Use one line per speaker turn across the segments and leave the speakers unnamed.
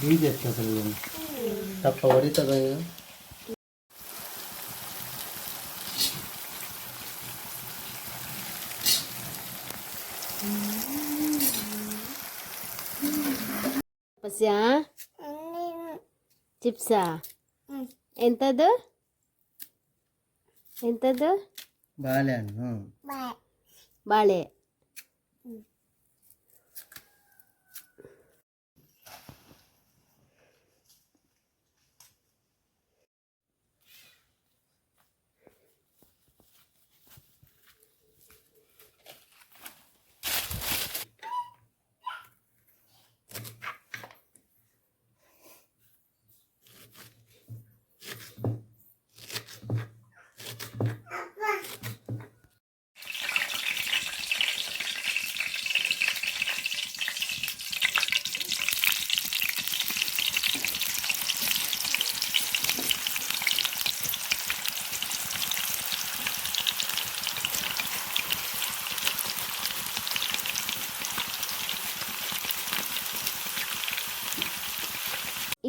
घी देते हैं अपन लोग
तब पकौड़ी तब ಪಸ್ಯಾ ಚಿಪ್ಸಾ ಎಂಥದ್ದು ಎಂಥದ್ದು
ಬಾಳೆಹಣ್ಣು
ಬಾಳೆ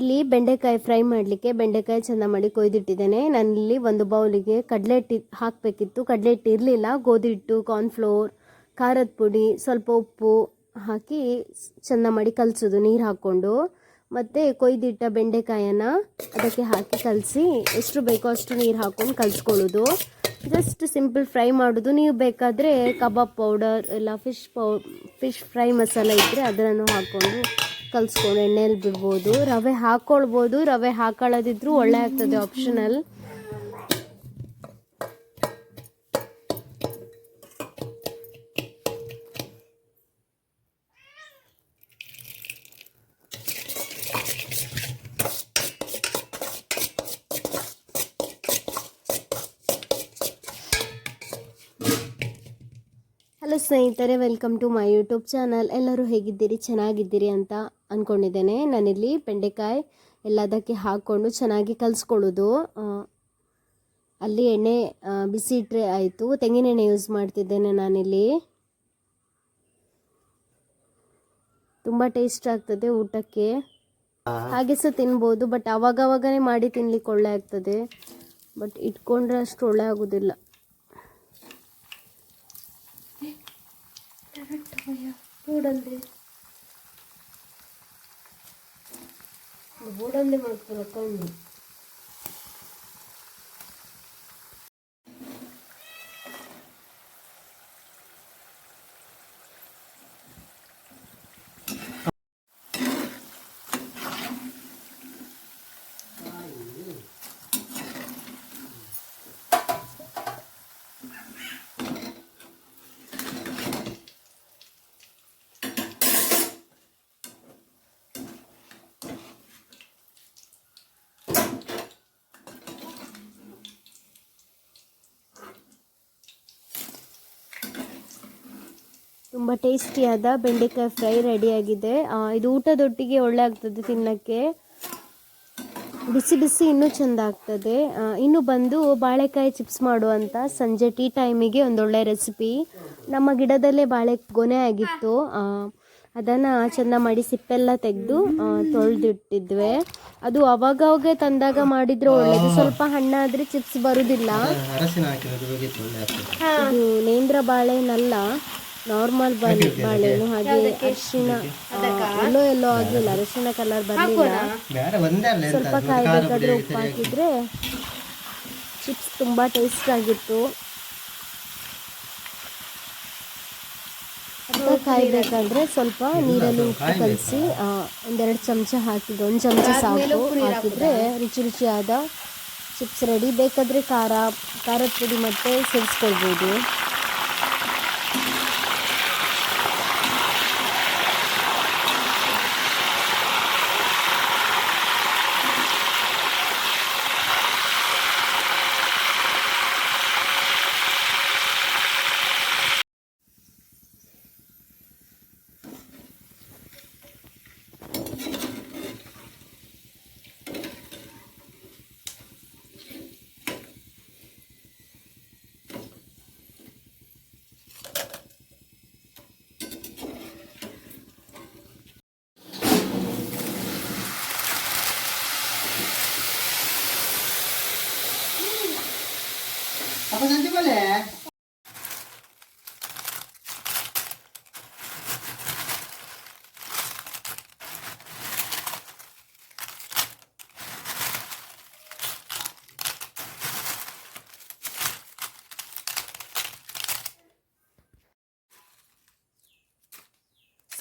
ಇಲ್ಲಿ ಬೆಂಡೆಕಾಯಿ ಫ್ರೈ ಮಾಡಲಿಕ್ಕೆ ಬೆಂಡೆಕಾಯಿ ಚೆಂದ ಮಾಡಿ ಕೊಯ್ದಿಟ್ಟಿದ್ದೇನೆ. ನಾನಿಲ್ಲಿ ಒಂದು ಬೌಲಿಗೆ ಕಡಲೆ ಹಿಟ್ಟು ಹಾಕಬೇಕಿತ್ತು. ಕಡಲೆ ಹಿಟ್ಟು ಇರಲಿಲ್ಲ. ಗೋಧಿ ಹಿಟ್ಟು ಕಾರ್ನ್ಫ್ಲೋರ್ ಖಾರದ ಪುಡಿ, ಸ್ವಲ್ಪ ಉಪ್ಪು ಹಾಕಿ ಚೆಂದ ಮಾಡಿ ಕಲಸೋದು, ನೀರು ಹಾಕ್ಕೊಂಡು. ಮತ್ತು ಕೊಯ್ದಿಟ್ಟ ಬೆಂಡೆಕಾಯನ್ನು ಅದಕ್ಕೆ ಹಾಕಿ ಕಲಸಿ ಎಷ್ಟು ಬೇಕೋ ಅಷ್ಟು ನೀರು ಹಾಕ್ಕೊಂಡು ಕಲಸ್ಕೊಳ್ಳೋದು. ಜಸ್ಟ್ ಸಿಂಪಲ್ ಫ್ರೈ ಮಾಡೋದು. ನೀವು ಬೇಕಾದರೆ ಕಬಾಬ್ ಪೌಡರ್, ಇಲ್ಲ ಫಿಶ್ ಪೌ, ಫಿಶ್ ಫ್ರೈ ಮಸಾಲ ಇದ್ದರೆ ಅದನ್ನು ಹಾಕ್ಕೊಂಡು ಕಲಿಸ್ಕೊಂಡು ಎಣ್ಣೆಯಲ್ಲಿ ಬಿಡ್ಬೋದು, ರವೆ ಹಾಕ್ಕೊಳ್ಬೋದು ರವೆ ಹಾಕೊಳ್ಳೋದಿದ್ರು ಒಳ್ಳೆ ಆಗ್ತದೆ ಆಪ್ಷನಲ್ ಹಲೋ ಸ್ನೇಹಿತರೆ welcome to my YouTube channel ಎಲ್ಲರೂ ಹೇಗಿದ್ದೀರಿ? ಚೆನ್ನಾಗಿದ್ದೀರಿ ಅಂತ ಅಂದ್ಕೊಂಡಿದ್ದೇನೆ ನಾನಿಲ್ಲಿ ಬೆಂಡೆಕಾಯಿ ಎಲ್ಲದಕ್ಕೆ ಹಾಕ್ಕೊಂಡು ಚೆನ್ನಾಗಿ ಕಲಿಸ್ಕೊಳ್ಳೋದು. ಅಲ್ಲಿ ಎಣ್ಣೆ ಬಿಸಿ ಇಟ್ಟರೆ ಆಯಿತು. ತೆಂಗಿನೆಣ್ಣೆ ಯೂಸ್ ಮಾಡ್ತಿದ್ದೇನೆ ನಾನಿಲ್ಲಿ. ತುಂಬ ಟೇಸ್ಟ್ ಆಗ್ತದೆ ಊಟಕ್ಕೆ. ಹಾಗೆ ಸಹ ತಿನ್ಬೋದು ಬಟ್ ಅವಾಗವಾಗನೇ ಮಾಡಿ ತಿನ್ಲಿಕ್ಕೆ ಒಳ್ಳೆ ಆಗ್ತದೆ. ಬಟ್ ಇಟ್ಕೊಂಡ್ರೆ ಅಷ್ಟು ಒಳ್ಳೆ ಆಗೋದಿಲ್ಲ. మూడు వందల మనకు రకండి ತುಂಬ ಟೇಸ್ಟಿಯಾದ ಬೆಂಡೆಕಾಯಿ ಫ್ರೈ ರೆಡಿಯಾಗಿದೆ ಇದು ಊಟದೊಟ್ಟಿಗೆ ಒಳ್ಳೆ ಆಗ್ತದೆ ತಿನ್ನಕ್ಕೆ. ಬಿಸಿ ಬಿಸಿ ಇನ್ನೂ ಚೆಂದ ಆಗ್ತದೆ. ಇನ್ನು ಬಂದು ಬಾಳೆಕಾಯಿ ಚಿಪ್ಸ್ ಮಾಡುವಂಥ ಸಂಜೆ ಟೀ ಟೈಮಿಗೆ ಒಂದೊಳ್ಳೆ ರೆಸಿಪಿ ನಮ್ಮ ಗಿಡದಲ್ಲೇ ಬಾಳೆ ಗೊನೆ ಆಗಿತ್ತು. ಅದನ್ನು ಚೆಂದ ಮಾಡಿ ಸಿಪ್ಪೆಲ್ಲ ತೆಗೆದು ತೊಳೆದಿಟ್ಟಿದ್ವಿ. ಅದು ಅವಾಗವಾಗ ತಂದಾಗ ಮಾಡಿದ್ರೆ ಒಳ್ಳೆಯದು ಸ್ವಲ್ಪ ಹಣ್ಣಾದರೆ ಚಿಪ್ಸ್ ಬರುವುದಿಲ್ಲ ನೇಂದ್ರ ಬಾಳೆನಲ್ಲ. ನಾರ್ಮಲ್ ಬಾಳೆ ಬಾಳೆಹಣ್ಣು ಹಾಗೆ ಅರಿಶಿನ ಎಲ್ಲೋ ಎಲ್ಲೋ ಆಗಿಲ್ಲ. ಅರಿಶಿನ ಕಲರ್ ಬರಲಿಲ್ಲ ಸ್ವಲ್ಪ ಕಾಯಿ ಬೇಕಾದ್ರೆ ಉಪ್ಪು ಹಾಕಿದ್ರೆ ಚಿಪ್ಸ್ ತುಂಬಾ ಟೇಸ್ಟ್ ಆಗಿತ್ತು. ಅಂತ ಕಾಯಿ ಬೇಕಂದ್ರೆ ಸ್ವಲ್ಪ ನೀರಲ್ಲಿ ಉಪ್ಪು ಕಲಸಿ ಒಂದೆರಡು ಚಮಚ ಹಾಕಿದ್ದು ಒಂದು ಚಮಚ ಸಾಕು ಹಾಕಿದ್ರೆ ರುಚಿ ರುಚಿಯಾದ ಚಿಪ್ಸ್ ರೆಡಿ ಬೇಕಾದ್ರೆ ಖಾರ ಖಾರದ ಪುಡಿ ಮತ್ತೆ ಸೇರಿಸ್ಕೊಳ್ಬೋದು.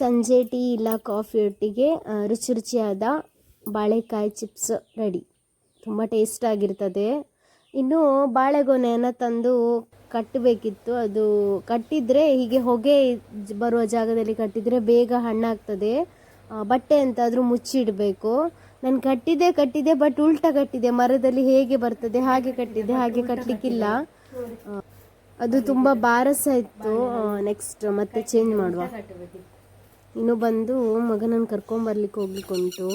ಸಂಜೆ ಟೀ ಇಲ್ಲ ಕಾಫಿ ಒಟ್ಟಿಗೆ ಆ, ರುಚಿ ರುಚಿಯಾದ ಬಾಳೆಕಾಯಿ ಚಿಪ್ಸ್ ರೆಡಿ ತುಂಬ ಟೇಸ್ಟ್ ಆಗಿರ್ತದೆ. ಇನ್ನು ಬಾಳೆಗೊನೆಯನ್ನು ತಂದು ಕಟ್ಟಬೇಕಿತ್ತು. ಅದು ಕಟ್ಟಿದರೆ ಹೀಗೆ ಹೊಗೆ ಬರುವ ಜಾಗದಲ್ಲಿ ಕಟ್ಟಿದರೆ ಬೇಗ ಹಣ್ಣಾಗ್ತದೆ. ಬಟ್ಟೆ ಅಂತಾದರೂ ಮುಚ್ಚಿಡಬೇಕು ನಾನು ಕಟ್ಟಿದೆ ಕಟ್ಟಿದೆ ಬಟ್ ಉಲ್ಟಾ ಕಟ್ಟಿದೆ ಮರದಲ್ಲಿ ಹೇಗೆ ಬರ್ತದೆ ಹಾಗೆ ಕಟ್ಟಿದೆ ಹಾಗೆ ಕಟ್ಟಲಿಕ್ಕಿಲ್ಲ ಅದು ತುಂಬ ಬಾರಸ ಇತ್ತು. ನೆಕ್ಸ್ಟ್ ಮತ್ತೆ ಚೇಂಜ್ ಮಾಡುವ. ಇನ್ನು ಬಂದು ಮಗನನ್ನು ಕರ್ಕೊಂಬರ್ಲಿಕ್ಕೆ ಹೋಗ್ಲಿಕ್ಕೆ ಉಂಟು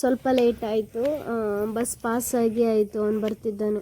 ಸ್ವಲ್ಪ ಲೇಟ್ ಆಯಿತು ಬಸ್ ಪಾಸ್ ಆಗಿ ಆಯಿತು ಅವನು ಬರ್ತಿದ್ದನು.